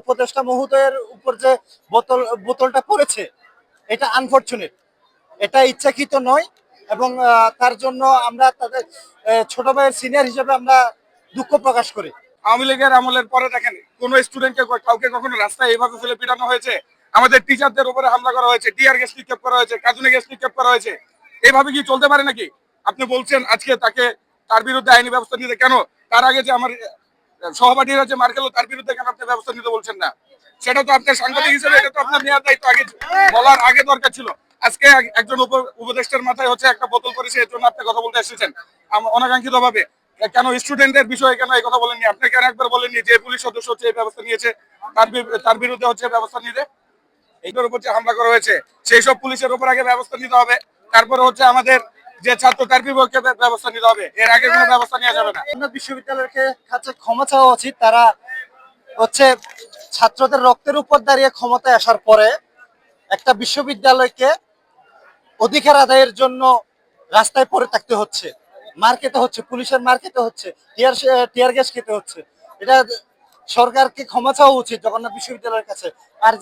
উপদেষ্টা মহোদয়ের উপর যে বোতল, বোতলটা পড়েছে, এটা আনফরচুনেট এটা ইচ্ছাকৃত নয় এবং তার জন্য আমরা তাদের ছোট ভাইয়ের সিনিয়র হিসেবে আমরা দুঃখ প্রকাশ করি। আওয়ামী লীগের আমলের পরে দেখেন, কোন স্টুডেন্টকে কাউকে কখনো রাস্তায় এইভাবে ফেলে পিটানো হয়েছে? আমাদের টিচারদের উপরে হামলা করা হয়েছে টিআর গ্যাস নিক্ষেপ করা হয়েছে কাজুনে গ্যাস নিক্ষেপ করা হয়েছে। এইভাবে কি চলতে পারে নাকি? আপনি বলছেন আজকে তাকে, তার বিরুদ্ধে আইনি ব্যবস্থা নিতে। কেন? তার আগে যে আমার সহপাঠীরা যে তার বিরুদ্ধে কেন আপনি ব্যবস্থা নিতে বলছেন না? সেটা তো আপনার সাংবাদিক হিসেবে, এটা তো আপনার নেওয়ার দায়িত্ব। আগে বলার আগে দরকার ছিল। আজকে একজন উপদেষ্টার মাথায় হচ্ছে একটা বোতল এর জন্য আপনি কথা বলতে এসেছেন। অনাকাঙ্ক্ষিত ভাবে কেন স্টুডেন্টের বিষয়ে কেন এই কথা বলেননি? আপনি কেন একবার বলেননি যে পুলিশ সদস্য হচ্ছে এই ব্যবস্থা নিয়েছে, তার তার বিরুদ্ধে হচ্ছে ব্যবস্থা নিতে? এইটার উপর যে হামলা করা হয়েছে, সেই সব পুলিশের উপর আগে ব্যবস্থা নিতে হবে। তারপরে হচ্ছে আমাদের যে ছাত্র তার বিপক্ষে ব্যবস্থা নিতে হবে। এর আগে কোনো ব্যবস্থা নেওয়া যাবে না। অন্য বিশ্ববিদ্যালয়ের কাছে ক্ষমা চাওয়া উচিত। তারা হচ্ছে ছাত্রদের রক্তের উপর দাঁড়িয়ে ক্ষমতায় আসার পরে একটা বিশ্ববিদ্যালয়কে অধিকার আদায়ের জন্য রাস্তায় পড়ে থাকতে হচ্ছে। মার খেতে হচ্ছে, পুলিশের মার খেতে হচ্ছে, টিয়ার টিয়ার গ্যাস খেতে হচ্ছে। এটা সরকারকে ক্ষমা চাওয়া উচিত জগন্নাথ বিশ্ববিদ্যালয়ের কাছে। আর